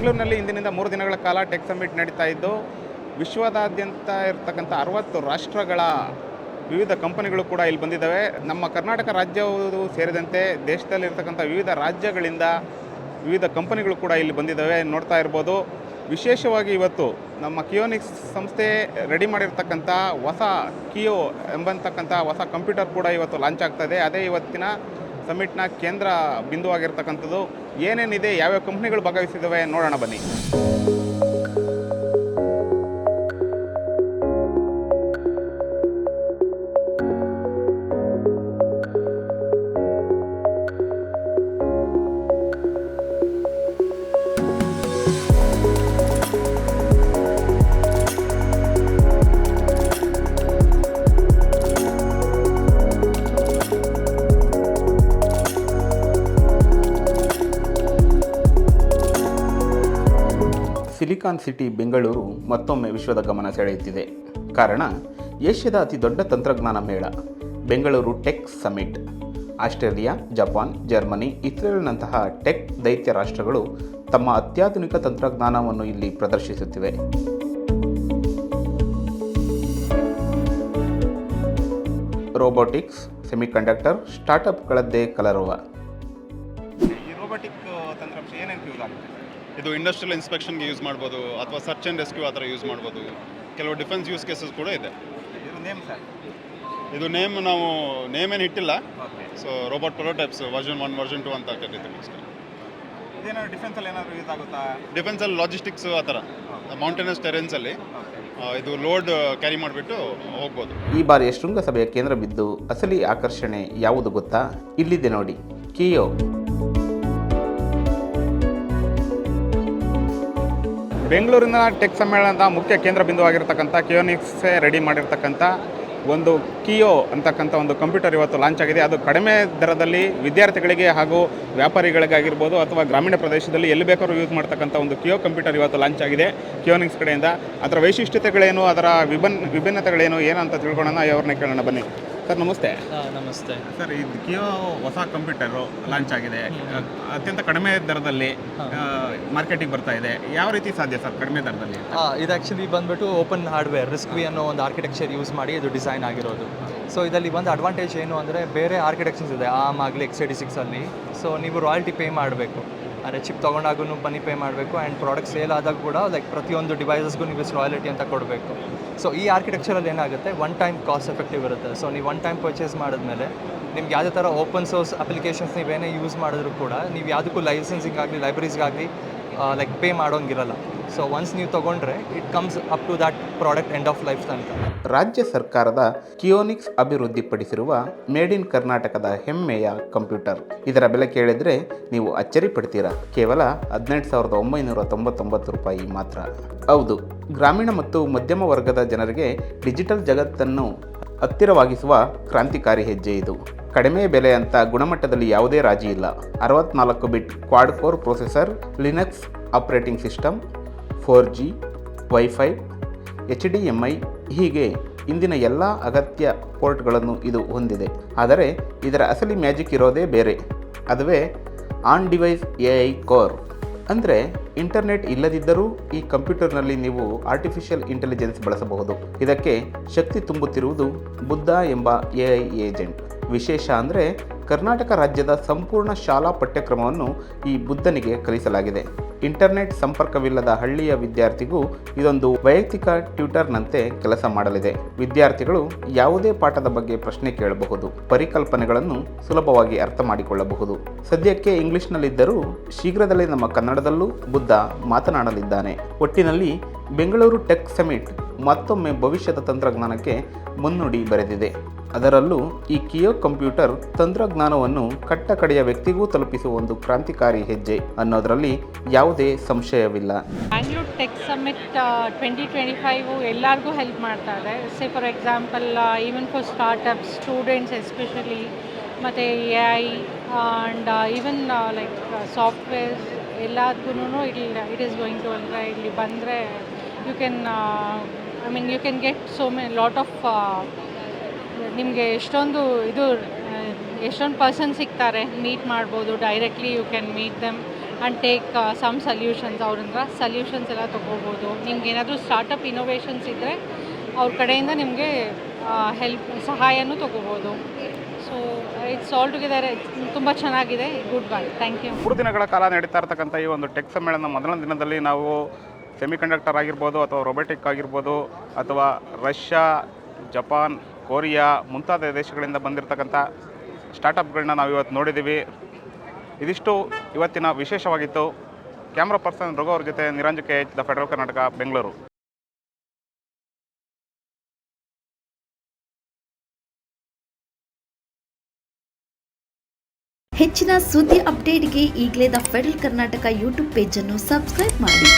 ಬೆಂಗಳೂರಿನಲ್ಲಿ ಇಂದಿನಿಂದ ಮೂರು ದಿನಗಳ ಕಾಲ ಟೆಕ್ ಸಮಿಟ್ ನಡೀತಾ ಇದ್ದು, ವಿಶ್ವದಾದ್ಯಂತ ಇರತಕ್ಕಂಥ ಅರವತ್ತು ರಾಷ್ಟ್ರಗಳ ವಿವಿಧ ಕಂಪನಿಗಳು ಕೂಡ ಇಲ್ಲಿ ಬಂದಿದ್ದಾವೆ. ನಮ್ಮ ಕರ್ನಾಟಕ ರಾಜ್ಯವು ಸೇರಿದಂತೆ ದೇಶದಲ್ಲಿರ್ತಕ್ಕಂಥ ವಿವಿಧ ರಾಜ್ಯಗಳಿಂದ ವಿವಿಧ ಕಂಪನಿಗಳು ಕೂಡ ಇಲ್ಲಿ ಬಂದಿದ್ದಾವೆ ನೋಡ್ತಾ ಇರ್ಬೋದು. ವಿಶೇಷವಾಗಿ ಇವತ್ತು ನಮ್ಮ ಕಿಯೋನಿಕ್ಸ್ ಸಂಸ್ಥೆ ರೆಡಿ ಮಾಡಿರ್ತಕ್ಕಂಥ ಹೊಸ ಕಿಯೋ ಎಂಬಂತಕ್ಕಂಥ ಹೊಸ ಕಂಪ್ಯೂಟರ್ ಕೂಡ ಇವತ್ತು ಲಾಂಚ್ ಆಗ್ತದೆ ಅದೇ ಇವತ್ತಿನ ಸಮಿಟ್ನ ಕೇಂದ್ರ ಬಿಂದುವಾಗಿರ್ತಕ್ಕಂಥದ್ದು ಏನೇನಿದೆ ಯಾವ್ಯಾವ ಕಂಪ್ನಿಗಳು ಭಾಗವಹಿಸಿದ್ದಾವೆ ನೋಡೋಣ ಬನ್ನಿ. ಸಿಲಿಕಾನ್ ಸಿಟಿ, ಬೆಂಗಳೂರು ಮತ್ತೊಮ್ಮೆ ವಿಶ್ವದ ಗಮನ ಸೆಳೆಯುತ್ತಿದೆ. ಕಾರಣ, ಏಷ್ಯಾದ ಅತಿ ದೊಡ್ಡ ತಂತ್ರಜ್ಞಾನ ಮೇಳ, Bengaluru tech summit Australia, Japan, Germany ಇಸ್ರೇಲ್ನಂತಹ tech ದೈತ್ಯ ರಾಷ್ಟ್ರಗಳು ತಮ್ಮ ಅತ್ಯಾಧುನಿಕ ತಂತ್ರಜ್ಞಾನವನ್ನು ಇಲ್ಲಿ ಪ್ರದರ್ಶಿಸುತ್ತಿವೆ. ರೋಬೋಟಿಕ್ಸ್, ಸೆಮಿಕಂಡಕ್ಟರ್ ಸ್ಟಾರ್ಟಪ್ಗಳದ್ದೇ ಕಲರವ. ಈ ರೋಬೋಟಿಕ್ ತಂತ್ರಾಂಶ ಏನೇನು ಯೂಸ್ ಇದು ಇಂಡಸ್ಟ್ರಿಯಲ್ ಇನ್ಸ್ಪೆಕ್ಷನ್ಗೆ ಯೂಸ್ ಮಾಡ್ಬೋದು ಅಥವಾ ಸರ್ಚ್ ಆ್ಯಂಡ್ ರೆಸ್ಕ್ಯೂ ಆ ಥರ ಯೂಸ್ ಮಾಡ್ಬೋದು. ಕೆಲವು ಡಿಫೆನ್ಸ್ ಯೂಸ್ ಕೇಸಸ್ ಕೂಡ ಇದೆ. ಇದು ನೇಮ್ ಸರ್ ಇದು ನೇಮ್ ನಾವು ನೇಮ್ ಏನು ಇಟ್ಟಿಲ್ಲ so robot prototypes version one version two ಅಂತ ಕರಿತೀವಿ ಅಷ್ಟೇ. ಇದೇನಾದ್ರು ಡಿಫೆನ್ಸಲ್ಲಿ ಏನಾದರೂ ಯೂಸ್ ಆಗುತ್ತಾ? ಡಿಫೆನ್ಸಲ್ಲಿ ಲಾಜಿಸ್ಟಿಕ್ಸ್ ಆ ಥರ. ಮೌಂಟೇನಸ್ ಟೆರೆನ್ಸಲ್ಲಿ ಅಲ್ಲಿ. ಇದು ಲೋಡ್ ಕ್ಯಾರಿ ಮಾಡಿಬಿಟ್ಟು ಹೋಗ್ಬೋದು. ಈ ಬಾರಿಯ ಶೃಂಗಸಭೆಯ ಕೇಂದ್ರ ಬಿದ್ದು ಅಸಲಿ ಆಕರ್ಷಣೆ ಯಾವುದು ಗೊತ್ತಾ? ಇಲ್ಲಿದೆ ನೋಡಿ ಕಿಯೋ ಬೆಂಗಳೂರಿನ ಟೆಕ್ ಸಮ್ಮೇಳನದ ಮುಖ್ಯ ಕೇಂದ್ರ ಬಿಂದುವಾಗಿರ್ತಕ್ಕಂಥ ಕಿಯೋನಿಕ್ಸೇ ರೆಡಿ ಮಾಡಿರ್ತಕ್ಕಂಥ ಒಂದು ಕಿಯೋ ಅಂತಕ್ಕಂಥ ಒಂದು ಕಂಪ್ಯೂಟರ್ ಇವತ್ತು ಲಾಂಚ್ ಆಗಿದೆ. ಅದು ಕಡಿಮೆ ದರದಲ್ಲಿ ವಿದ್ಯಾರ್ಥಿಗಳಿಗೆ ಹಾಗೂ ವ್ಯಾಪಾರಿಗಳಿಗಾಗಿರ್ಬೋದು ಅಥವಾ ಗ್ರಾಮೀಣ ಪ್ರದೇಶದಲ್ಲಿ ಎಲ್ಲಿ ಬೇಕಾದ್ರೂ ಯೂಸ್ ಮಾಡ್ತಕ್ಕಂಥ ಒಂದು ಕಿಯೋ ಕಂಪ್ಯೂಟರ್ ಇವತ್ತು ಲಾಂಚ್ ಆಗಿದೆ ಕಿಯೋನಿಕ್ಸ್ ಕಡೆಯಿಂದ. ಅದರ ವೈಶಿಷ್ಟ್ಯತೆಗಳೇನು, ಅದರ ವಿಭಿನ್ ವಿಭಿನ್ನತೆಗಳೇನು ಏನು ಅಂತ ತಿಳ್ಕೊಳ್ಳೋಣ ಅವ್ರನ್ನ ಕೇಳೋಣ. ಬನ್ನಿ. ಸರ್ ನಮಸ್ತೆ. ಹಾಂ ನಮಸ್ತೆ. ಸರ್ ಇದು ಕಿಯೋ ಹೊಸ ಕಂಪ್ಯೂಟರು ಲಾಂಚ್ ಆಗಿದೆ. ಅತ್ಯಂತ ಕಡಿಮೆ ದರದಲ್ಲಿ ಮಾರ್ಕೆಟಿಗೆ ಬರ್ತಾ ಇದೆ. ಯಾವ ರೀತಿ ಸಾಧ್ಯ ಸರ್ ಕಡಿಮೆ ದರದಲ್ಲಿ? ಹಾಂ ಇದು ಆ್ಯಕ್ಚುಲಿ ಬಂದ್ಬಿಟ್ಟು ಓಪನ್ ಹಾರ್ಡ್ವೇರ್ ರಿಸ್ಕ್ವಿ ಅನ್ನೋ ಒಂದು ಆರ್ಕಿಟೆಕ್ಚರ್ ಯೂಸ್ ಮಾಡಿ ಇದು ಡಿಸೈನ್ ಆಗಿರೋದು. ಸೊ ಇದರಲ್ಲಿ ಒಂದು ಅಡ್ವಾಂಟೇಜ್ ಏನು ಅಂದರೆ ಬೇರೆ ಆರ್ಕಿಟೆಕ್ಚರ್ಸ್ ಇದೆ ಆಮ್ ಆಗಲಿ ಎಕ್ಸ್ ಏಟಿ ಸಿಕ್ಸಲ್ಲಿ ಸೊ ನೀವು ರಾಯಲ್ಟಿ ಪೇ ಮಾಡಬೇಕು. ಅಂದರೆ ಚಿಪ್ ತೊಗೊಂಡಾಗೂ ಮನಿ ಪೇ ಮಾಡಬೇಕು ಆ್ಯಂಡ್ ಪ್ರಾಡಕ್ಟ್ ಸೇಲ್ ಆದಾಗ ಕೂಡ ಲೈಕ್ ಪ್ರತಿಯೊಂದು ಡಿವೈಸಸ್ಗೂ ನೀವು ರಾಯಲಿಟಿ ಅಂತ ಕೊಡಬೇಕು. ಸೊ ಈ ಆರ್ಕಿಟೆಕ್ಚರಲ್ಲಿ ಏನಾಗುತ್ತೆ ಒನ್ ಟೈಮ್ ಕಾಸ್ಟ್ ಎಫೆಕ್ಟಿವ್ ಇರುತ್ತೆ. ಸೊ ನೀವು ಒನ್ ಟೈಮ್ ಪರ್ಚೇಸ್ ಮಾಡಿದ್ಮೇಲೆ, ನಿಮ್ಗೆ ಯಾವುದೇ ಥರ ಓಪನ್ ಸೋರ್ಸ್ ಅಪ್ಲಿಕೇಶನ್ಸ್ ನೀವೇನೇ ಯೂಸ್ ಮಾಡಿದ್ರು ಕೂಡ, ನೀವು ಯಾವುದಕ್ಕೂ ಲೈಸೆನ್ಸಿಂಗ್ ಆಗಲಿ ಲೈಬ್ರರೀಸ್ಗಾಗಲಿ ಲೈಕ್ ಪೇ ಮಾಡೋಂಗಿರಲ್ಲ. ಸೊ ಒನ್ಸ್ ನೀವು ತೊಗೊಂಡ್ರೆ it comes up to that product end of life ಅಂತ ರಾಜ್ಯ ಸರ್ಕಾರದ ಕಿಯೋನಿಕ್ಸ್ ಅಭಿವೃದ್ಧಿಪಡಿಸಿರುವ ಮೇಡ್ ಇನ್ ಕರ್ನಾಟಕದ ಹೆಮ್ಮೆಯ ಕಂಪ್ಯೂಟರ್. ಇದರ ಬೆಲೆ ಕೇಳಿದರೆ ನೀವು ಅಚ್ಚರಿ ಪಡ್ತೀರಾ ಕೇವಲ ಹದಿನೆಂಟು ಸಾವಿರದ ಒಂಬೈನೂರ ತೊಂಬತ್ತೊಂಬತ್ತು ರೂಪಾಯಿ ಮಾತ್ರ. ಹೌದು, ಗ್ರಾಮೀಣ ಮತ್ತು ಮಧ್ಯಮ ವರ್ಗದ ಜನರಿಗೆ ಡಿಜಿಟಲ್ ಜಗತ್ತನ್ನು ಹತ್ತಿರವಾಗಿಸುವ ಕ್ರಾಂತಿಕಾರಿ ಹೆಜ್ಜೆ ಇದು. ಕಡಿಮೆ ಬೆಲೆ ಅಂತ ಗುಣಮಟ್ಟದಲ್ಲಿ ಯಾವುದೇ ರಾಜಿ ಇಲ್ಲ. ಅರವತ್ನಾಲ್ಕು bit quad core processor, Linux operating system, four G, WiFi, H D M I ಹೀಗೆ ಇಂದಿನ ಎಲ್ಲ ಅಗತ್ಯ ಪೋರ್ಟ್ಗಳನ್ನು ಇದು ಹೊಂದಿದೆ. ಆದರೆ ಇದರ ಅಸಲಿ ಮ್ಯಾಜಿಕ್ ಇರೋದೇ ಬೇರೆ. ಅದುವೇ on device A I core. ಅಂದರೆ ಇಂಟರ್ನೆಟ್ ಇಲ್ಲದಿದ್ದರೂ ಈ ಕಂಪ್ಯೂಟರ್ನಲ್ಲಿ ನೀವು ಆರ್ಟಿಫಿಷಿಯಲ್ ಇಂಟೆಲಿಜೆನ್ಸ್ ಬಳಸಬಹುದು. ಇದಕ್ಕೆ ಶಕ್ತಿ ತುಂಬುತ್ತಿರುವುದು ಬುದ್ಧ ಎಂಬ ಎ ಐ ಏಜೆಂಟ್. ವಿಶೇಷ ಅಂದರೆ ಕರ್ನಾಟಕ ರಾಜ್ಯದ ಸಂಪೂರ್ಣ ಶಾಲಾ ಪಠ್ಯಕ್ರಮವನ್ನು ಈ ಬುದ್ಧನಿಗೆ ಕಲಿಸಲಾಗಿದೆ. ಇಂಟರ್ನೆಟ್ ಸಂಪರ್ಕವಿಲ್ಲದ ಹಳ್ಳಿಯ ವಿದ್ಯಾರ್ಥಿಗೂ ಇದೊಂದು ವೈಯಕ್ತಿಕ ಟ್ಯೂಟರ್ನಂತೆ ಕೆಲಸ ಮಾಡಲಿದೆ. ವಿದ್ಯಾರ್ಥಿಗಳು ಯಾವುದೇ ಪಾಠದ ಬಗ್ಗೆ ಪ್ರಶ್ನೆ ಕೇಳಬಹುದು, ಪರಿಕಲ್ಪನೆಗಳನ್ನು ಸುಲಭವಾಗಿ ಅರ್ಥ ಮಾಡಿಕೊಳ್ಳಬಹುದು. ಸದ್ಯಕ್ಕೆ ಇಂಗ್ಲಿಷ್ನಲ್ಲಿದ್ದರೂ ಶೀಘ್ರದಲ್ಲೇ ನಮ್ಮ ಕನ್ನಡದಲ್ಲೂ ಬುದ್ಧ ಮಾತನಾಡಲಿದ್ದಾನೆ. ಒಟ್ಟಿನಲ್ಲಿ ಬೆಂಗಳೂರು ಟೆಕ್ ಸಮಿಟ್ ಮತ್ತೊಮ್ಮೆ ಭವಿಷ್ಯದ ತಂತ್ರಜ್ಞಾನಕ್ಕೆ ಮುನ್ನುಡಿ ಬರೆದಿದೆ. ಅದರಲ್ಲೂ ಈ ಕಿಯೋ ಕಂಪ್ಯೂಟರ್ ತಂತ್ರಜ್ಞಾನವನ್ನು ಕಟ್ಟಕಡೆಯ ವ್ಯಕ್ತಿಗೂ ತಲುಪಿಸುವ ಒಂದು ಕ್ರಾಂತಿಕಾರಿ ಹೆಜ್ಜೆ ಅನ್ನೋದರಲ್ಲಿ ಯಾವುದೇ ಸಂಶಯವಿಲ್ಲ. Bangalore tech summit twenty twenty five ಎಲ್ಲರಿಗೂ ಹೆಲ್ಪ್ ಮಾಡ್ತಾ ಇದೆ. Say for example even for startups students especially ಮತ್ತು A I and even like softwares ಎಲ್ಲದಕ್ಕೂ ಇಲ್ಲಿ ಇಟ್ ಈಸ್ ಗೋಯಿಂಗ್ ಟು ಅಂದರೆ ಇಲ್ಲಿ ಬಂದರೆ you can I mean you can get some lot of ನಿಮಗೆ ಎಷ್ಟೊಂದು ಇದು ಎಷ್ಟೊಂದು ಪರ್ಸನ್ ಸಿಗ್ತಾರೆ ಮೀಟ್ ಮಾಡ್ಬೋದು directly you can meet them and take some solutions ಅವ್ರಿಂದ ಸಲ್ಯೂಷನ್ಸ್ ಎಲ್ಲ ತೊಗೋಬೋದು. ನಿಮ್ಗೆ ಏನಾದರೂ ಸ್ಟಾರ್ಟಪ್ ಇನೋವೇಷನ್ಸ್ ಇದ್ದರೆ ಅವ್ರ ಕಡೆಯಿಂದ ನಿಮಗೆ ಹೆಲ್ಪ್ ಸಹಾಯನೂ ತೊಗೋಬೋದು. ಸೊ ಇಟ್ಸ್ ಆಲ್ ಟುಗೆದರ್ ತುಂಬ ಚೆನ್ನಾಗಿದೆ. ಗುಡ್ ಬೈ ಥ್ಯಾಂಕ್ ಯು ಮೂರು ದಿನಗಳ ಕಾಲ ನಡೀತಾ ಇರ್ತಕ್ಕಂಥ ಈ ಒಂದು ಟೆಕ್ ಸಮ್ಮೇಳನ ಮೊದಲ ದಿನದಲ್ಲಿ ನಾವು ಸೆಮಿಕಂಡಕ್ಟರ್ ಆಗಿರ್ಬೋದು ಅಥವಾ ರೊಬೊಟಿಕ್ ಆಗಿರ್ಬೋದು ಅಥವಾ ರಷ್ಯಾ, ಜಪಾನ್ ಕೊರಿಯಾ ಮುಂತಾದ ದೇಶಗಳಿಂದ ಬಂದಿರತಕ್ಕಂಥ ಸ್ಟಾರ್ಟಪ್ಗಳನ್ನ ನಾವು ಇವತ್ತು ನೋಡಿದ್ದೀವಿ. ಇದಿಷ್ಟು ಇವತ್ತಿನ ವಿಶೇಷವಾಗಿತ್ತು. ಕ್ಯಾಮ್ರಾ ಪರ್ಸನ್ ರಘು ಅವ್ರ ಜೊತೆ Niranjan K H the federal Karnataka Bengaluru ಹೆಚ್ಚಿನ ಸುದ್ದಿ ಅಪ್ಡೇಟ್ಗೆ ಈಗಲೇ ದ ಫೆಡರಲ್ ಕರ್ನಾಟಕ ಯೂಟ್ಯೂಬ್ ಪೇಜನ್ನು ಸಬ್ಸ್ಕ್ರೈಬ್ ಮಾಡಿ.